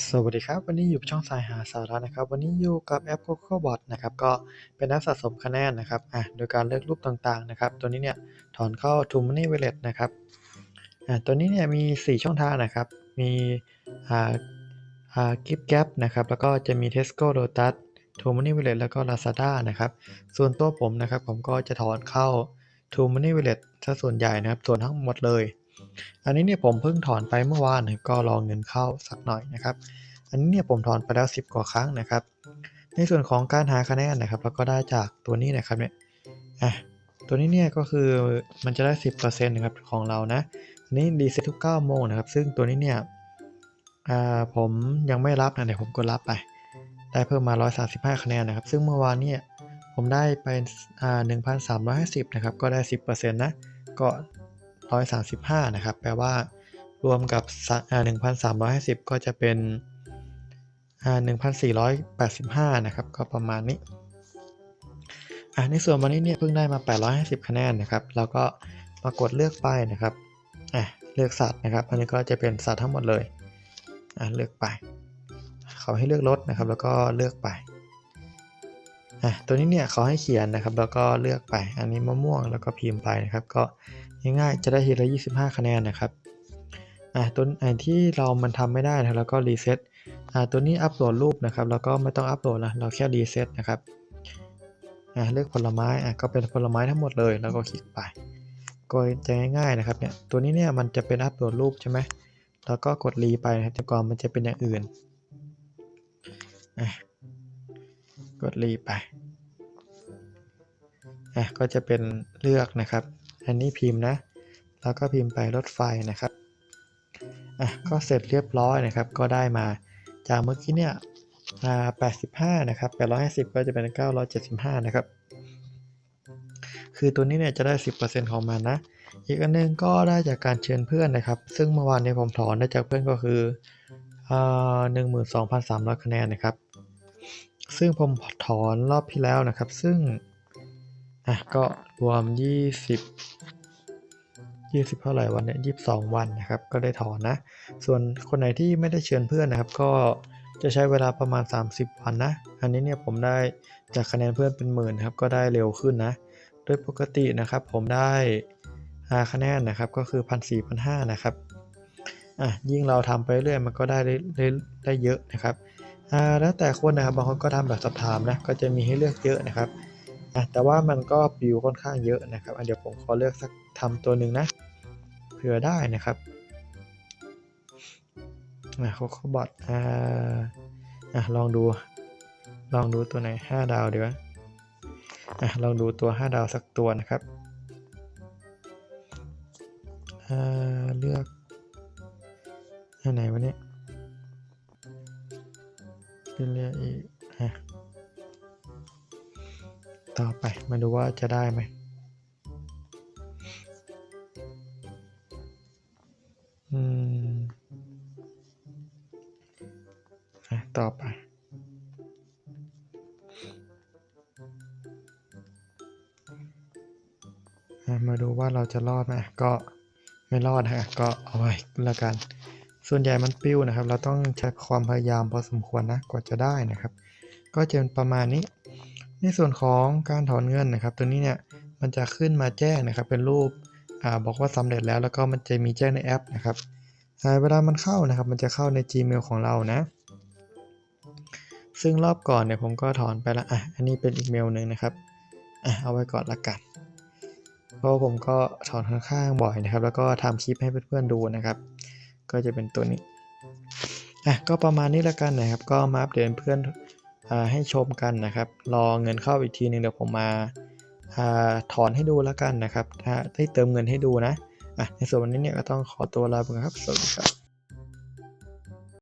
สวัสดีครับ วันนี้อยู่ช่องสายหาสาระนะครับ วันนี้อยู่กับแอป CocoBot นะครับก็เป็นแอปสะสมคะแนนนะครับอะโดยการเลือกรูปต่างๆนะครับ ตัวนี้เนี่ยถอนเข้า True Money Wallet นะครับอะตัวนี้เนี่ยมี 4 ช่องทางนะครับ มีอ่าอ่า Gift Gap นะครับแล้วก็จะมี Tesco Lotus True Money Wallet แล้วก็ Lazada นะครับ ส่วนตัวผมนะครับผมก็จะถอนเข้า True Money Wallet ซะส่วนใหญ่นะครับ ส่วนทั้งหมดเลย อันนี้เนี่ยผมเพิ่งถอนไปเมื่อวานนะครับก็รอเงินเข้าสักหน่อยนะครับ อันนี้เนี่ยผมถอนไปแล้ว 10 กว่าครั้งนะครับ ในส่วนของการหาคะแนนนะครับเราก็ได้จากตัวนี้นะครับเนี่ยอะตัวนี้เนี่ยก็คือมันจะได้ 10%นะครับของเรานะ อันนี้รีเซ็ตทุก9โมงนะครับ ซึ่งตัวนี้เนี่ยอ่าผมยังไม่รับนะเดี๋ยวผมกดรับไป ได้เพิ่มมา 135 คะแนนนะครับ ซึ่งเมื่อวานเนี่ยผมได้ไปอ่า1,350 นะครับ ก็ได้ 10%นะ ก็ 135 นะครับ แปลว่ารวมกับอ่า1,350 ก็จะเป็นอ่า1,485 นะครับ ก็ประมาณนี้อะในส่วนวันนี้เนี่ยเพิ่งได้มา 850 คะแนนนะครับเราก็มากดเลือกไปนะครับอะเลือกสัตว์นะครับ อันนี้ก็จะเป็นสัตว์ทั้งหมดเลยอะเลือกไป เขาให้เลือกรถนะครับ แล้วก็เลือกไป อะตัวนี้เนี่ยเขาให้เขียนนะครับ แล้วก็เลือกไป อันนี้มะม่วงแล้วก็พิมพ์ไปนะครับ ก็ง่ายๆจะได้ทีละ 25 คะแนนนะครับอะตัวไหนที่เรามันทำไม่ได้นะแล้วก็รีเซ็ตอ่าตัวนี้อัปโหลดรูปนะครับ แล้วก็ไม่ต้องอัปโหลดนะเราแค่รีเซ็ตนะครับอะเลือกผลไม้อะก็เป็นผลไม้ทั้งหมดเลย แล้วก็คลิกไปก็จะง่ายๆนะครับเนี่ยตัวนี้เนี่ยมันจะเป็นอัปโหลดรูปใช่ไหมแล้วก็กดรีไปนะครับแต่ก่อนมันจะเป็นอย่างอื่นอะ กดรีไปอะก็จะเป็นเลือกนะครับ อันนี้พิมพ์นะ แล้วก็พิมพ์ไปรถไฟนะครับอะก็เสร็จเรียบร้อยนะครับ ก็ได้มาจากเมื่อกี้เนี่ยอ่า85 นะครับ 850 ก็จะเป็น 975 นะครับ คือตัวนี้เนี่ยจะได้ 10%ของมันนะ อีกอันหนึงก็ได้จากการเชิญเพื่อนนะครับ ซึ่งเมื่อวานนี้ผมถอนได้จากเพื่อนก็คืออ่า12,300 คะแนนนะครับ ซึ่งผมถอนรอบที่แล้วนะครับ ซึ่ง อะ ก็รวม 20 20 เท่าไหร่วันเนี่ย22 วันนะครับ ก็ได้ถอนนะ ส่วนคนไหนที่ไม่ได้เชิญเพื่อนนะครับ ก็จะใช้เวลาประมาณ 30 วันนะ อันนี้เนี่ยผมได้จากคะแนนเพื่อนเป็นหมื่นครับ ก็ได้เร็วขึ้นนะ โดยปกตินะครับผมได้5คะแนนนะครับ ก็คือ 1,400 1,500นะครับ อะ ยิ่งเราทำไปเรื่อยมันก็ได้ได้ได้เยอะนะครับ แล้วแต่คนนะครับบางคนก็ทำแบบสอบถามนะก็จะมีให้เลือกเยอะนะครับอะแต่ว่ามันก็ปิวค่อนข้างเยอะนะครับเดี๋ยวผมขอเลือกสักทำตัวหนึ่งนะเผื่อได้นะครับอะโคโคบอทอ่าอะลองดูลองดูตัวไหน 5 ดาวดีวะอะลองดูตัว 5 ดาวสักตัวนะครับอ่าเลือกอันไหนวะเนี่ย เป็นเลือกอีกอะต่อไปมาดูว่าจะได้ไหมอืมอะต่อไปมาดูว่าเราจะรอดไหมก็ไม่รอดฮะก็เอาไว้ละกัน ส่วนใหญ่มันปิ้วนะครับ เราต้องใช้ความพยายามพอสมควรนะกว่าจะได้นะครับ ก็จะเป็นประมาณนี้ ในส่วนของการถอนเงินนะครับ ตัวนี้เนี่ยมันจะขึ้นมาแจ้งนะครับ เป็นรูปอ่าบอกว่าสำเร็จแล้วแล้วก็มันจะมีแจ้งในแอปนะครับอ่าเวลามันเข้านะครับ มันจะเข้าใน Gmail ของเรานะ ซึ่งรอบก่อนเนี่ยผมก็ถอนไปละอะอันนี้เป็นอีเมลหนึ่งนะครับอะเอาไว้ก่อนละกันเพราะผมก็ถอนค่อนข้างบ่อยนะครับ แล้วก็ทำคลิปให้เพื่อนๆดูนะครับ ก็จะเป็นตัวนี้อะก็ประมาณนี้ละกันนะครับ ก็มาอัปเดตเพื่อนอ่าให้ชมกันนะครับ รอเงินเข้าอีกทีนึงเดี๋ยวผมมาอ่าถอนให้ดูละกันนะครับ ถ้าได้เติมเงินให้ดูนะอะในส่วนวันนี้เนี่ยก็ต้องขอตัวลาไปก่อนครับสวัสดีครับ